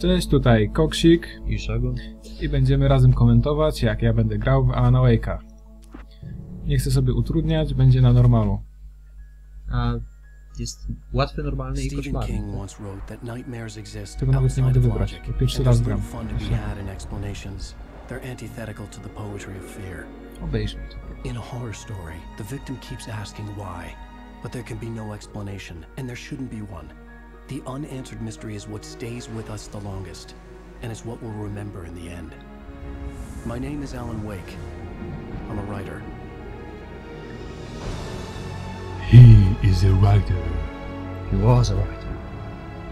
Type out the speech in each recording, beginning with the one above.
Cześć, tutaj Koksik I Szagon. i będziemy razem komentować, jak ja będę grał w Alan Wake'a. Nie chcę sobie utrudniać, będzie na normalu. A jest łatwy, normalny i koszmarny. King once wrote that nightmares exist Tego nawet nie mogę wybrać, bo pierwszy raz gram. to to. Obejrzmy to. In a horror story, the victim keeps asking why, but there can be no explanation, and there shouldn't be one. The unanswered mystery is what stays with us the longest, and is what we'll remember in the end. My name is Alan Wake. I'm a writer. He is a writer. He was a writer.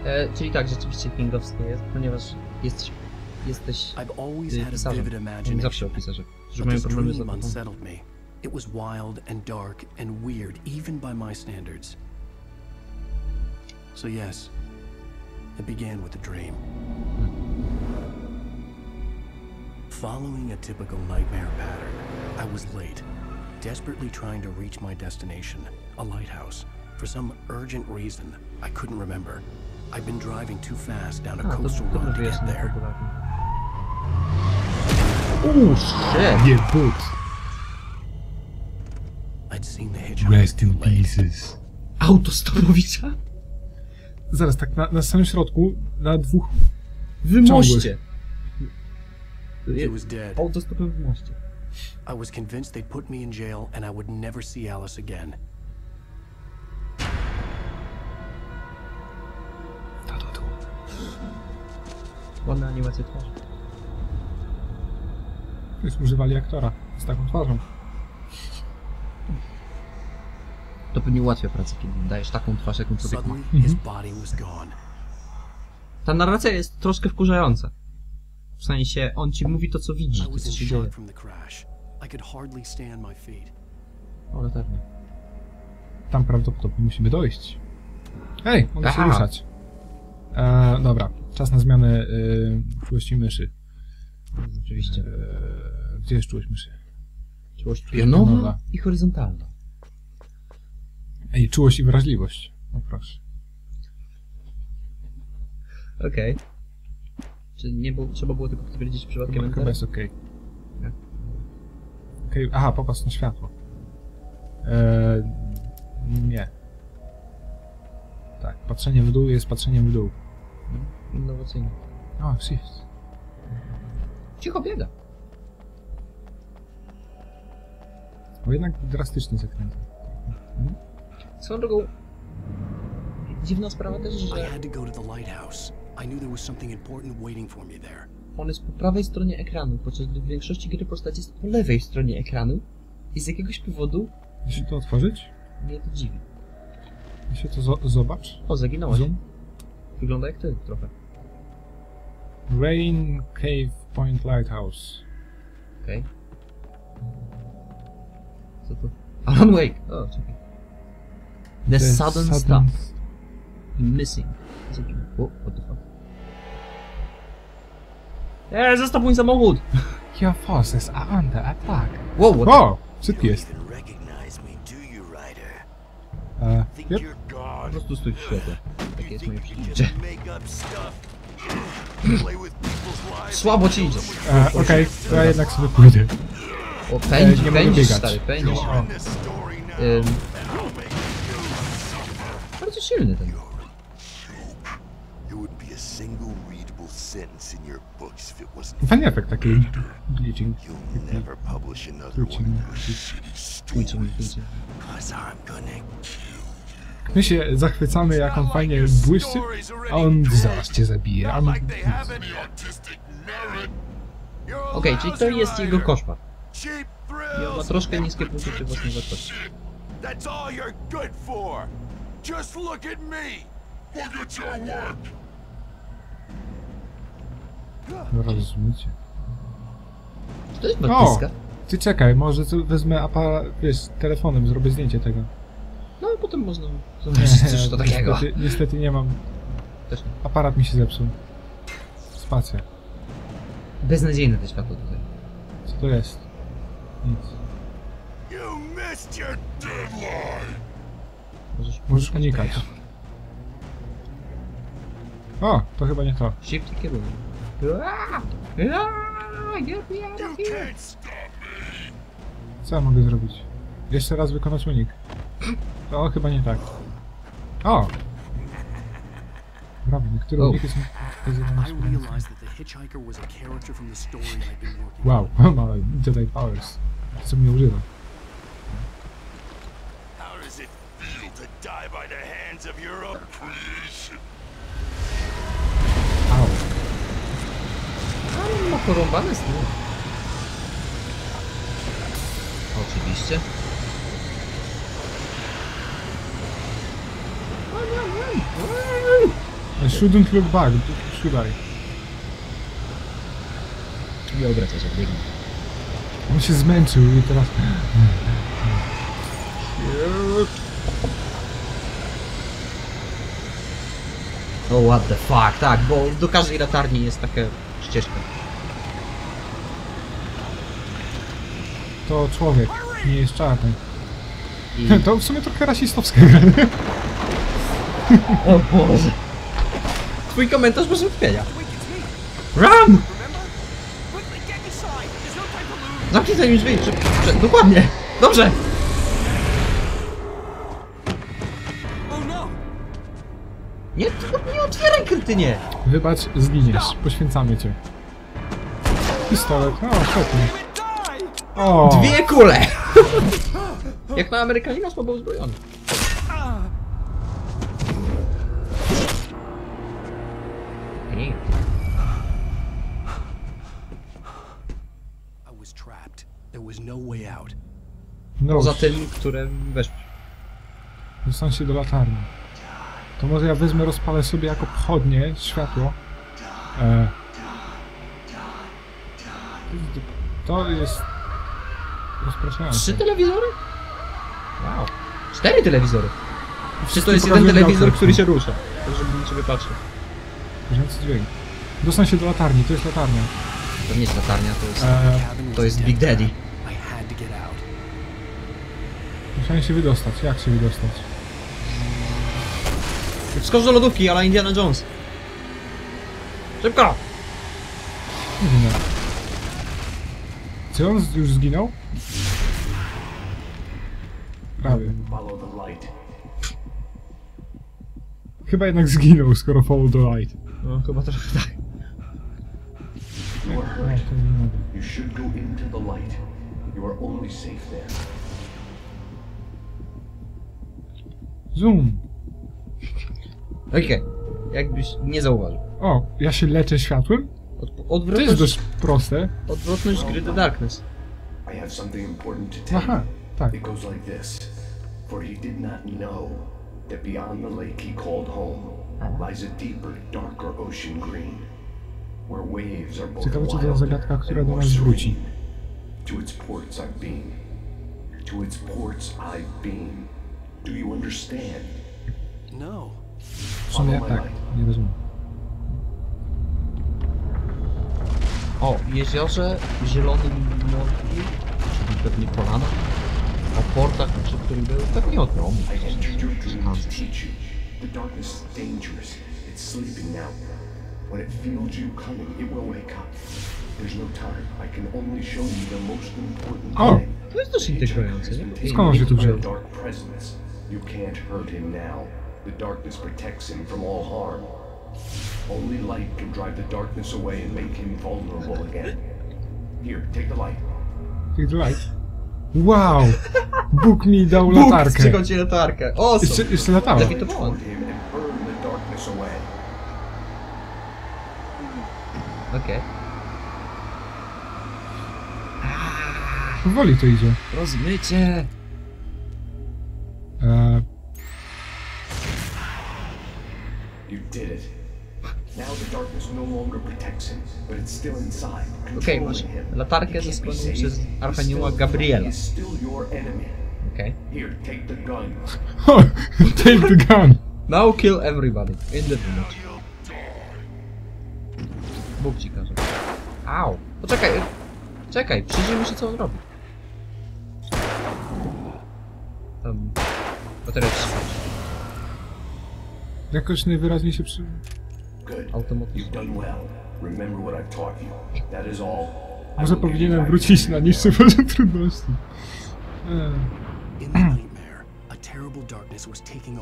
E, czyli tak, rzeczywiście kingowskie jest, ponieważ jesteś, jesteś I've always had a pisarzem. vivid Oni zawsze imagination. o pisarzach, że But mają problemy z dream zapomnieniem. unsettled me. It was wild and dark and weird, even by my standards. So, yes, it began with a dream. Following a typical nightmare pattern, I was late, desperately trying to reach my destination, a lighthouse. For some urgent reason, I couldn't remember. I'd been driving too fast down a A, coastal road to get there. Oh shit! Nie but. I'd seen the hitchhiker Rest in too late. pieces. Autostopowicza? Zaraz, tak na, na samym środku, na dwóch... W Ciągłych. moście! He was dead. Autostopem w moście. I was convinced they'd put me in jail and I would never see Alice again. Ładna animacja twarzy. Już używali aktora z taką twarzą. To pewnie ułatwia pracę, kiedy dajesz taką twarz, jaką człowiek ma. Gone. Ta narracja jest troszkę wkurzająca. W sensie, on ci mówi to, co widzi, to, co się dzieje. O, latarnia. Tam prawdopodobnie musimy dojść. Ej, mogę się ruszać. E, dobra, czas na zmianę y, czułości myszy. Oczywiście. E, gdzie jest czułość myszy? Czułość pionowa pionowa i horyzontalna. Ej, czułość i wrażliwość. O proszę. Okej. Czy nie było, trzeba było tylko potwierdzić przypadkiem Chyba, chyba enter? jest okej. Nie? Okej, aha, popatrz na światło. E, nie. Tak, patrzenie w dół jest patrzeniem w dół. Innowacyjnie. O, shift. Cicho biega. O, jednak drastyczny zakręt. Mhm. Swoją drogą, dziwna sprawa też, I że had to go to the lighthouse. I knew there was something important waiting for me there. on jest po prawej stronie ekranu, podczas gdy w większości gry postać jest po lewej stronie ekranu i z jakiegoś powodu się to otworzyć? mnie to dziwi. Się to zo- zobacz? O, zaginąłeś. Zoom? Wygląda jak ty trochę. Rain Cave Point Lighthouse. Okej. Co to? Alan Wake! O, czekaj. The, sudden, stuff. Missing. Zaginął. O, what the fuck? Eee, zostaw mój samochód! Your forces are under attack. Wow, what O! Szybki jest. E, yep. Po prostu stój w świetle. Takie jest moje lives? Słabo ci idzie. E, Okej, to ja jednak sobie pójdę. O, pędzi, E, pędzisz, stary, pędzisz. O, if it wasn't. fajny efekt taki glitching. My się zachwycamy, jak on fajnie błyszczy, a on zaraz cię zabije. A my... Okej, czyli to jest jego koszmar. I on ma troszkę niskie poczucie własnej wartości. That's all you're good for. Just look at me. Look at your work. Rozumiecie. Czy to jest O! baptyska? Ty czekaj, może wezmę aparat, wiesz, telefonem, zrobię zdjęcie tego. No i potem można zobaczyć coś to takiego. Niestety, niestety nie mam. Też nie. Aparat mi się zepsuł. Spacja. Beznadziejne te światło tutaj. Co to jest? Nic. You missed your deadline. Możesz Możesz unikać. O, to chyba nie to. Shift i kierunek. Co ja mogę zrobić? Jeszcze raz wykonać unik. To chyba nie tak. O! Brawo, niektóre uniki są Wow, ma Jedi Powers. Co mnie używa. To die by the hands of your own creation? Au. Ale ma porąbane z tym. Oczywiście. I shouldn't look back, should I? Nie obraca się, biegnie. On się zmęczył i teraz... Oh what the fuck, tak, bo do każdej latarni jest taka ścieżka. To człowiek, nie jest czarny. I... To w sumie trochę rasistowska gra. O Boże. Twój komentarz bez wątpienia. Run! To! Zamknij ten drzwi, czy, dokładnie. Dobrze. Nie, nie otwieraj krytynie. Wybacz, zginiesz. Poświęcamy cię. Pistolet. O, świetnie. O! Dwie kule. Jak na Amerykanina słabo uzbrojony. No Poza tym, które weszły. Dostań się do latarni. To może ja wezmę, rozpalę sobie jako pochodnie światło. E... To jest... Rozpraszające. Trzy telewizory? Wow. Cztery telewizory. Czy to jest jeden telewizor, który się rusza? To żebym sobie patrzył. Bieżący dźwięk. Dostań się do latarni, to jest latarnia. To nie jest latarnia, to jest... E... Was To jest. Big Daddy. Musiałem się wydostać. Jak się wydostać? Skocz do lodówki, ale Indiana Jones. Szybko! Jak. Czy on już zginął? Prawie. Chyba jednak zginął, skoro follow the light. No, chyba trochę tak. You are hurt. You should go into the light. You are only safe there. Zoom. Okej. Jakbyś nie zauważył. O, ja się leczę światłem? Od, To jest odwrotność, dość proste. odwrotność gry The Darkness. I have something important to tell Aha, you. tak. It goes like this. For he did not know that beyond the lake he called home lies a deeper, darker ocean green, where waves are both Ciekawe, czy to wild zagadka, która and do more nas wróci. serene. To its ports I've been. To its ports I've been. Do you understand? No. W sumie tak, nie rozumiem. O, jeziorze Zielonym Morzu, czyli pewnie Polana. O portach, przy którym był dreams to teach you. The darkness is dangerous. It's sleeping now. When it feels you coming, it will wake up. There's no time. I can only show you the most important O! thing. To jest dość integrujące, nie? Skąd on się tu wziął? You can't hurt him now. The darkness protects him from all harm. Only light can drive the darkness away and make him vulnerable again. Here, take the light. Take the light. Wow! Bóg mi dał Bóg latarkę. wstrzygał ci latarkę. O, Jeszcze, jeszcze latała. Lewitowałem. Toward him and burn the darkness away. Okej. Powoli to idzie. Rozmycie. E, You did it. Now the darkness no longer protects him, but it's still inside, Okej, controlling masz him. latarkę He can't zyskaną be saved. przez He's still- Gabriela. He is still your enemy. Okej. Here, take the gun. take the gun. Now kill everybody in the village. Bóg ci każe. Au. Poczekaj. y, Czekaj, przyjrzyjmy się co on robi. Tam... Bateria ci świeci. Jakoś najwyraźniej się przy... I Może powinienem wrócić na niższy poziom trudności.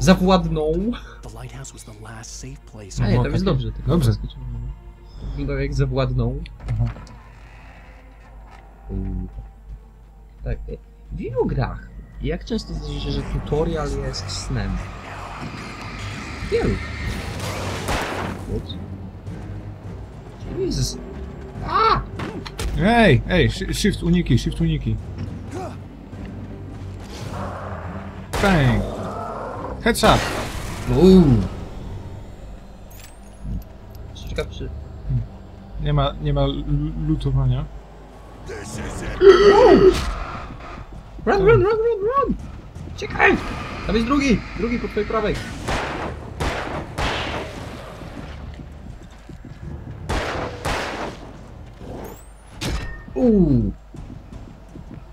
Zawładnął. A nie, było tam jest dobrze. tylko Dobrze. Wyglądał jak zawładnął. Tak. e, W ilu grach? Jak często zdarza się, że tutorial jest snem? Wielu. Ups. Jezus. A! Ej, ej, shi- shift uniki, shift uniki. Bang. Headshot. Uuu. Ciekaw czy... Nie ma, nie ma lutowania. Run, run, run, run, run! Czekaj! Tam jest drugi! Drugi po twojej prawej. Uuu.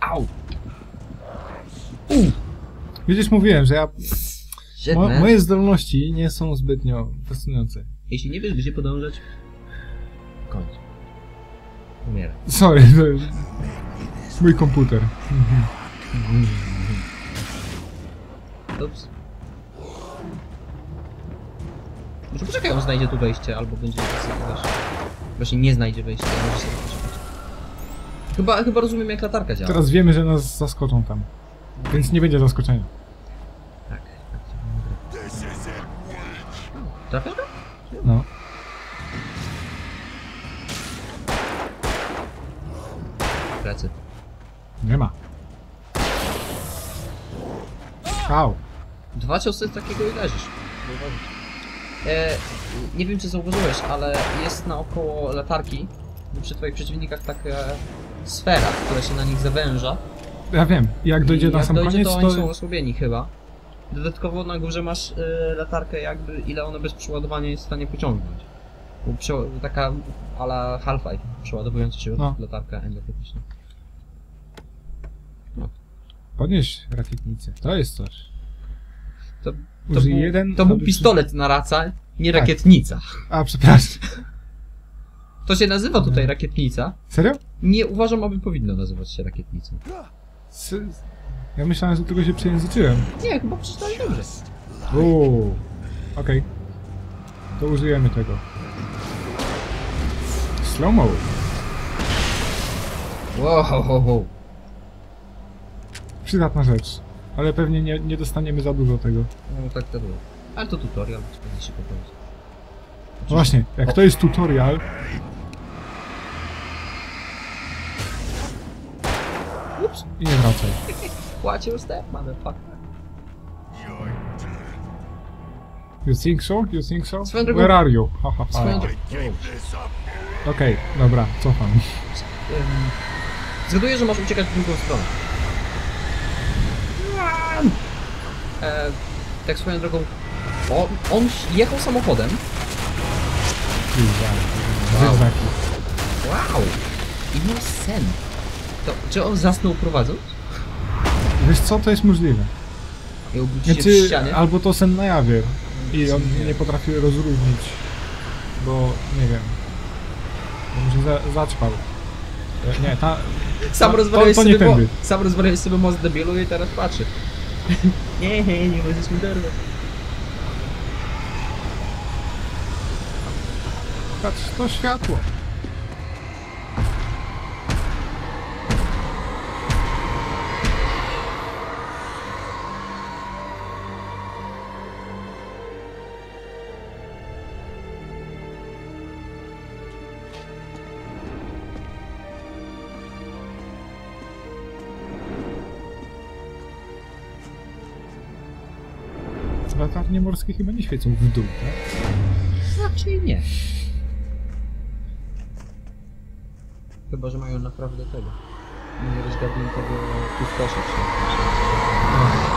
Au. Uuu. Widzisz, mówiłem, że ja... Mo, moje zdolności nie są zbytnio fascynujące. Jeśli nie wiesz, gdzie podążać, koniec. Umieraj. Sorry, to jest mój komputer. Ups. Może poczekaj, on znajdzie tu wejście, albo będzie Właśnie nie znajdzie wejścia, może sobie poczekać. Chyba, chyba rozumiem jak latarka działa. Teraz wiemy, że nas zaskoczą tam. Więc nie będzie zaskoczenia. Tak, tak działa gra. Trafiasz go? No. Plecy. Nie ma. Au. Dwa ciosy takiego i leżysz. E, nie wiem czy zauważyłeś, ale jest naokoło latarki przy twoich przeciwnikach taka sfera, która się na nich zawęża. Ja wiem, jak dojdzie I na jak sam dojdzie, koniec, to to... oni są osłabieni chyba. Dodatkowo na górze masz y, latarkę jakby, ile ona bez przeładowania jest w stanie pociągnąć. Prze, taka ala Half-Life, przeładowująca się No. latarka energetyczna. Podnieś rakietnicę. To jest coś. To, to, był, jeden... to był aby- pistolet na raca, nie Tak. rakietnica. A, przepraszam. To się nazywa tutaj rakietnica. Serio? Nie uważam, aby powinno nazywać się rakietnicą. Ja myślałem, że tego się przejęzyczyłem. Nie, chyba przeczytałeś dobrze. Uuu. Okej. To użyjemy tego. Slow-mo. Wow, ho, ho, ho. Przydatna rzecz. Ale pewnie nie, nie dostaniemy za dużo tego. No tak to było. Ale to tutorial, więc pewnie się poprawi. No właśnie, jak to jest tutorial... Ups, I nie wracaj. watch your step, motherfucker. You think so? You think so? Swoją drogą- Where are you? Ha, ha, ha. Swoją drogą... Okej, dobra, cofam. Ym, Zgaduję, że masz uciekać w drugą stronę. E, tak swoją drogą. O, on jechał samochodem. Wow. Zygzaki. Wow! I miał sen. To, czy on zasnął prowadząc? Wiesz co, to jest możliwe. I obudził się w Znaczy, ścianie? albo to sen na jawie. I on nie potrafi rozróżnić. Bo, nie wiem. Może za, zaćpał. E, Nie, ta... Sam rozwaliłeś to nie sobie, mo- sam rozwaliłeś sobie most debilu i teraz patrzy. nie, nie, nie możesz mi dorwać. Patrz, to światło. Latarnie morskie chyba nie świecą w dół, tak? Raczej nie. Chyba, że mają naprawdę tego. Nie rozgadniętego pustosza. czy